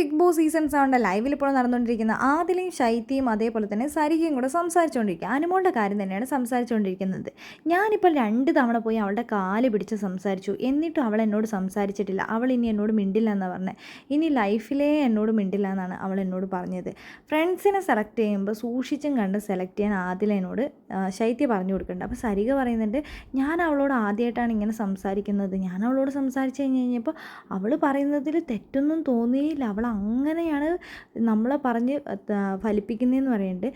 Big boss season സെവന്റെ ലൈവിൽ ഇപ്പോൾ നടന്നുകൊണ്ടിരിക്കുന്ന ആദിലയും ശൈത്യയും അതേപോലെ തന്നെ സരികയും കൂടെ സംസാരിച്ചുകൊണ്ടിരിക്കുക. അനുമോളുടെ കാര്യം തന്നെയാണ് സംസാരിച്ചുകൊണ്ടിരിക്കുന്നത്. ഞാനിപ്പോൾ രണ്ട് തവണ പോയി അവളുടെ കാൽ പിടിച്ച് സംസാരിച്ചു. എന്നിട്ടും അവൾ എന്നോട് സംസാരിച്ചിട്ടില്ല. അവൾ ഇനി എന്നോട് മിണ്ടില്ല എന്നാണ് പറഞ്ഞത് ഇനി ലൈഫിലേ എന്നോട് മിണ്ടില്ല എന്നാണ് അവൾ എന്നോട് പറഞ്ഞത്. ഫ്രണ്ട്സിനെ സെലക്ട് ചെയ്യുമ്പോൾ സൂക്ഷിച്ചും കണ്ട് സെലക്ട് ചെയ്യാൻ ആദിലേനോട് ശൈത്യ പറഞ്ഞു കൊടുക്കുന്നുണ്ട്. അപ്പോൾ സരിക പറയുന്നുണ്ട് ഞാൻ അവളോട് ആദ്യമായിട്ടാണ് ഇങ്ങനെ സംസാരിക്കുന്നത്. ഞാൻ അവളോട് സംസാരിച്ച് കഴിഞ്ഞ് കഴിഞ്ഞപ്പോൾ അവൾ പറയുന്നതിൽ തെറ്റൊന്നും തോന്നിയില്ല. അവൾ അങ്ങനെയാണ് നമ്മളെ പറഞ്ഞ് ഫലിപ്പിക്കുന്നതെന്ന് പറയുന്നുണ്ട്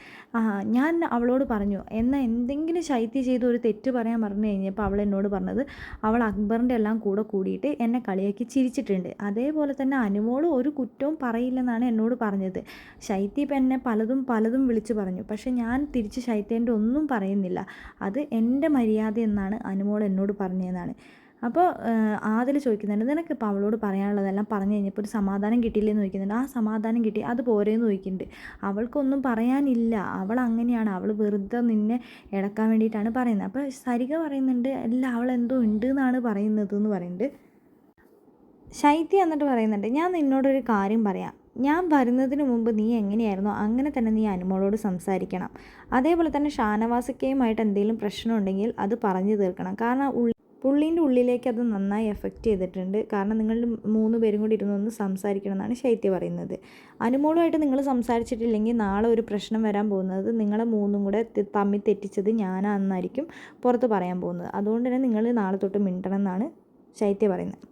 ഞാൻ അവളോട് പറഞ്ഞു എന്നാൽ എന്തെങ്കിലും ശൈത്യം ചെയ്ത് ഒരു തെറ്റ് പറയാൻ പറഞ്ഞു കഴിഞ്ഞപ്പോൾ അവൾ എന്നോട് പറഞ്ഞത് അവൾ അക്ബറിന്റെ എല്ലാം കൂടെ കൂടിയിട്ട് എന്നെ കളിയാക്കി ചിരിച്ചിട്ടുണ്ട്. അതേപോലെ തന്നെ അനുമോളും ഒരു കുറ്റവും പറയില്ലെന്നാണ് എന്നോട് പറഞ്ഞത്. ശൈത്യ എന്നെ പലതും പലതും വിളിച്ചു പറഞ്ഞു. പക്ഷെ ഞാൻ തിരിച്ച് ശൈത്യേന്റെ ഒന്നും പറയുന്നില്ല. അത് എന്റെ മര്യാദ എന്നാണ് അനുമോൾ എന്നോട് പറഞ്ഞതെന്നാണ് അപ്പോൾ ആദിൽ ചോദിക്കുന്നുണ്ട് നിനക്കിപ്പോൾ അവളോട് പറയാനുള്ളതെല്ലാം പറഞ്ഞു കഴിഞ്ഞപ്പോൾ ഒരു സമാധാനം കിട്ടിയില്ലെന്ന് ചോദിക്കുന്നുണ്ട്. ആ സമാധാനം കിട്ടി അത് പോരേന്ന് ചോദിക്കുന്നുണ്ട്. അവൾക്കൊന്നും പറയാനില്ല അവൾ അങ്ങനെയാണ് അവൾ വെറുതെ നിന്നെ ഇടക്കാൻ വേണ്ടിയിട്ടാണ് പറയുന്നത്. അപ്പോൾ സരിക പറയുന്നുണ്ട് അല്ല അവൾ എന്തോ ഉണ്ട് എന്നാണ് പറയുന്നത് എന്ന് പറയുന്നുണ്ട്. ശൈത്യ എന്നിട്ട് പറയുന്നുണ്ട് ഞാൻ നിന്നോടൊരു കാര്യം പറയാം. ഞാൻ വരുന്നതിന് മുമ്പ് നീ എങ്ങനെയായിരുന്നോ അങ്ങനെ തന്നെ നീ അനുമോളോട് സംസാരിക്കണം. അതേപോലെ തന്നെ ഷാനവാസിക്കയുമായിട്ട് എന്തെങ്കിലും പ്രശ്നമുണ്ടെങ്കിൽ അത് പറഞ്ഞു തീർക്കണം. കാരണം പുള്ളീന്റെ ഉള്ളിലേക്ക് അത് നന്നായി എഫക്റ്റ് ചെയ്തിട്ടുണ്ട്. കാരണം നിങ്ങൾ മൂന്ന് പേരും കൂടി ഇരുന്നൊന്ന് സംസാരിക്കണം എന്നാണ് ശൈത്യ പറയുന്നത്. അനുമോളുമായിട്ട് നിങ്ങൾ സംസാരിച്ചിട്ടില്ലെങ്കിൽ നാളെ ഒരു പ്രശ്നം വരാൻ പോകുന്നത് നിങ്ങളെ മൂന്നും കൂടെ തമ്മിൽ തെറ്റിച്ചത് ഞാനാണെന്നായിരിക്കും പുറത്ത് പറയാൻ പോകുന്നത്. അതുകൊണ്ട് തന്നെ നിങ്ങൾ നാളെ തൊട്ട് മിണ്ടണം എന്നാണ് ശൈത്യ പറയുന്നത്.